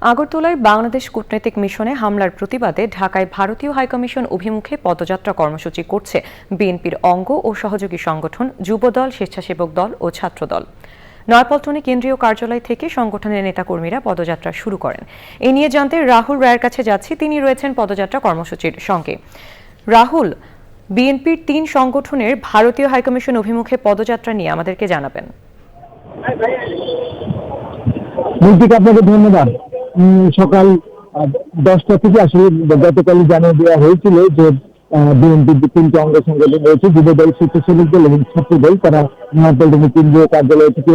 আগরতলায় বাংলাদেশ কূটনৈতিক মিশনে হামলার প্রতিবাদে ঢাকায় ভারতীয় হাইকমিশন অভিমুখে পদযাত্রা কর্মসূচি করছে বিএনপির অঙ্গ ও সহযোগী সংগঠন, যুবদল, স্বেচ্ছাসেবক দল ও ছাত্রদল। নয়পল্টনে কেন্দ্রীয় কার্যালয় থেকে সংগঠনের নেতাকর্মীরা পদযাত্রা শুরু করেন। এ নিয়ে জানতে রাহুল রায়ের কাছে যাচ্ছি। তিনি রয়েছেন পদযাত্রা কর্মসূচির সঙ্গে। রাহুল, বিএনপির তিন সংগঠনের ভারতীয় হাইকমিশন অভিমুখে পদযাত্রা নিয়ে আমাদেরকে জানাবেন। আপনাকে ধন্যবাদ। সকাল দশটা থেকে আসলে গতকালই জানিয়ে দেওয়া হয়েছিল যে বিএনপির তিনটি অঙ্গ সংগঠন রয়েছে, যুবদল, স্বেচ্ছাসেবক দল এবং ছাত্রদল, তারা নয়াপল্টনের কেন্দ্রীয় কার্যালয় থেকে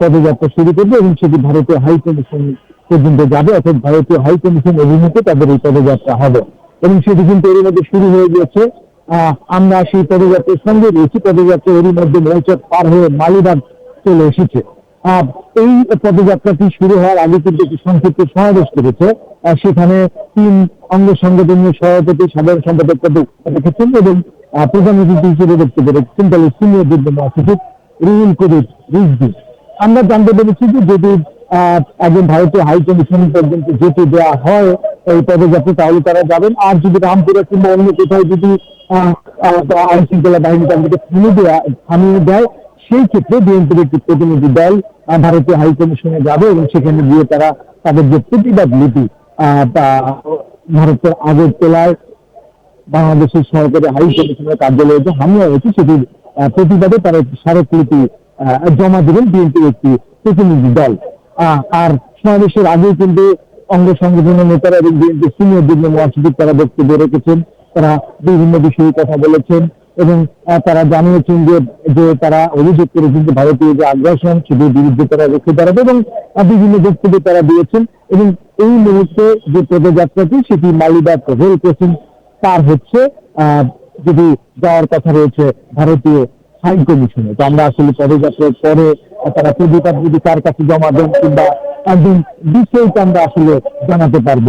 পদযাত্রা শুরু করবে এবং সেটি ভারতীয় হাই কমিশন পর্যন্ত যাবে, অর্থাৎ ভারতীয় হাই কমিশন অভিমুখে তাদের এই পদযাত্রা হবে। এবং সেটি কিন্তু এর মধ্যে শুরু হয়ে গিয়েছে। আমরা সেই পদযাত্রার সঙ্গে রয়েছি। পদযাত্রা এরই মধ্যে মৌচাক পার হয়ে মালিবাগ চলে এসেছে। এই পদযাত্রাটি শুরু হওয়ার আগে কিন্তু একটি সংক্ষিপ্ত সমাবেশ করেছে। আহ, সেখানে তিন অঙ্গ সংগঠনের সভাপতি সাধারণ সম্পাদক পদে রেখেছেন এবং প্রধান অতিথি হিসেবে বক্তব্য রেখেছেন দলের সিনিয়র যুগ্ম মহাসচিব রুহুল কবির রিজভি। আমরা জানতে পেরেছি যে যদি একজন ভারতীয় হাই কমিশন পর্যন্ত যেতে দেওয়া হয় এই পদযাত্রা তাহলে তারা যাবেন। আর যদি রামপুরা কিংবা অন্য কোথাও যদি আহ, আহ, আইন শৃঙ্খলা বাহিনী তাদেরকে থামিয়ে দেওয়া থামিয়ে দেয় সেই ক্ষেত্রে বিএনপির একটি প্রতিনিধি দল ভারতীয় হাই কমিশনে যাবে এবং সেখানে গিয়ে তারা তাদের যে প্রতিবাদ লিপি ভারতের আগরতলায় বাংলাদেশের সরকারি হাই কমিশনের কার্যালয়ে যে হামলা হয়েছে, সেটির প্রতিবাদে তারা একটি স্মারকলিপি জমা দেবেন বিএনপির একটি প্রতিনিধি দল। আর সমাবেশের আগে কিন্তু অঙ্গ সংগঠনের নেতারা এবং বিএনপির সিনিয়র যুগ্ম মহাসচিব তারা বক্তব্য রেখেছেন। তারা বিভিন্ন বিষয়ে কথা বলেছেন। এবং তারা জানিয়েছেন যে যে তারা অভিযোগ করেছেন যে ভারতীয় যে আগ্রাসন, সেটির বিরুদ্ধে তারা রুখে দাঁড়াবে এবং বিভিন্ন বক্তব্য তারা দিয়েছেন এবং এই মুহূর্তে যে পদযাত্রাটি, সেটি মালিবাগ রেল ক্রসিং তার হচ্ছে যদি যাওয়ার কথা রয়েছে ভারতীয় হাই কমিশনে। তো আমরা আসলে পদযাত্রার পরে তারা প্রতিবাদ যদি কার কাছে জমা দেন কিংবা একদিন বিষয়টা আমরা আসলে জানাতে পারব।